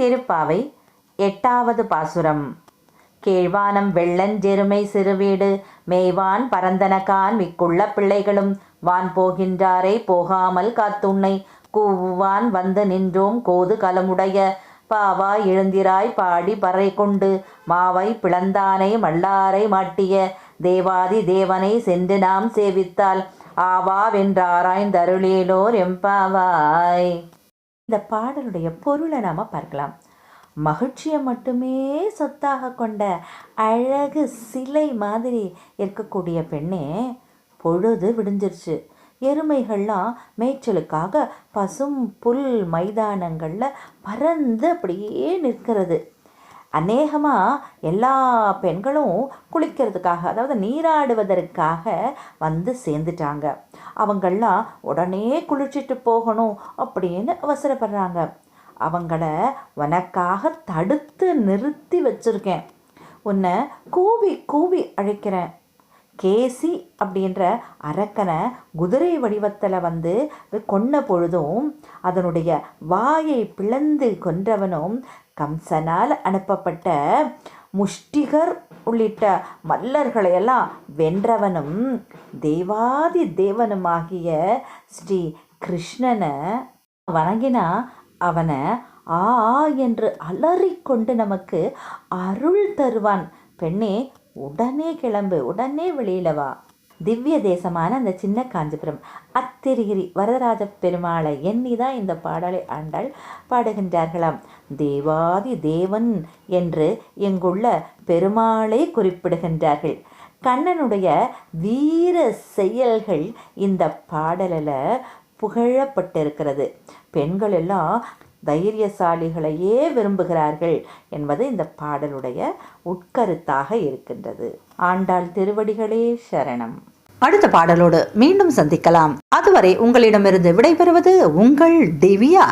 திருப்பாவை எட்டாவது பாசுரம். கேழ்வானம் வெள்ளஞ்செருமை சிறுவீடு மேய்வான் பரந்தனகான் மிக்குள்ள பிள்ளைகளும் வான் போகின்றாரே போகாமல் காத்துண்ணை கூவுவான் வந்து நின்றோம் கோது கலமுடைய பாவா எழுந்திராய் பாடி பறை கொண்டு மாவை பிளந்தானை மல்லாரை மாட்டிய தேவாதி தேவனை சென்று நாம் சேவித்தால் ஆவாவென்றாராய்ந்தருளேலோர் எம்பாவாய் இந்த பாடலுடைய பொருளை நாம் பார்க்கலாம். மகிழ்ச்சியை மட்டுமே சொத்தாக கொண்ட அழகு சிலை மாதிரி இருக்கக்கூடிய பெண்ணே பொழுது விடிஞ்சிருச்சு. எருமைகள்லாம் மேய்ச்சலுக்காக பசும் புல் மைதானங்களில் பறந்து அப்படியே நிற்கிறது. அநேகமாக எல்லா பெண்களும் குளிக்கிறதுக்காக அதாவது நீராடுவதற்காக வந்து சேர்ந்துட்டாங்க. அவங்களாம் உடனே குளிச்சிட்டு போகணும் அப்படின்னு அவசரப்படுறாங்க. அவங்கள உனக்காக தடுத்து நிறுத்தி வச்சுருக்கேன். உன்னை கூவி கூவி அழைக்கிறேன். கேசி அப்படின்ற அரக்கனை குதிரை வடிவத்தில் வந்து கொன்ன பொழுதும் அதனுடைய வாயை பிளந்து கொன்றவனும் கம்சனால் அனுப்பப்பட்ட முஷ்டிகர் உள்ளிட்ட மல்லர்களையெல்லாம் வென்றவனும் தேவாதி தேவனுமாகிய ஸ்ரீ கிருஷ்ணனை வணங்கினா அவனை ஆ என்று அலறிக்கொண்டு நமக்கு அருள் தருவான். பெண்ணே உடனே கிளம்பு. உடனே வெளியில வா. திவ்ய தேசமான அந்த சின்ன காஞ்சிபுரம். அத்திரிகிரி வரதராஜ பெருமாளை எண்ணி தான் இந்த பாடலை ஆண்டாள் பாடுகின்றார்களாம். தேவாதி தேவன் என்று இங்குள்ள பெருமாளை குறிப்பிடுகின்றார்கள். கண்ணனுடைய வீர செயல்கள் இந்த பாடலில் புகழப்பட்டிருக்கிறது. பெண்கள் எல்லாம் தைரியசாலிகளையே விரும்புகிறார்கள் என்பது இந்த பாடலுடைய உட்கருத்தாக இருக்கின்றது. ஆண்டாள் திருவடிகளே சரணம். அடுத்த பாடலோடு மீண்டும் சந்திக்கலாம். அதுவரை உங்களிடமிருந்து விடைபெறுவது உங்கள் திவ்யா.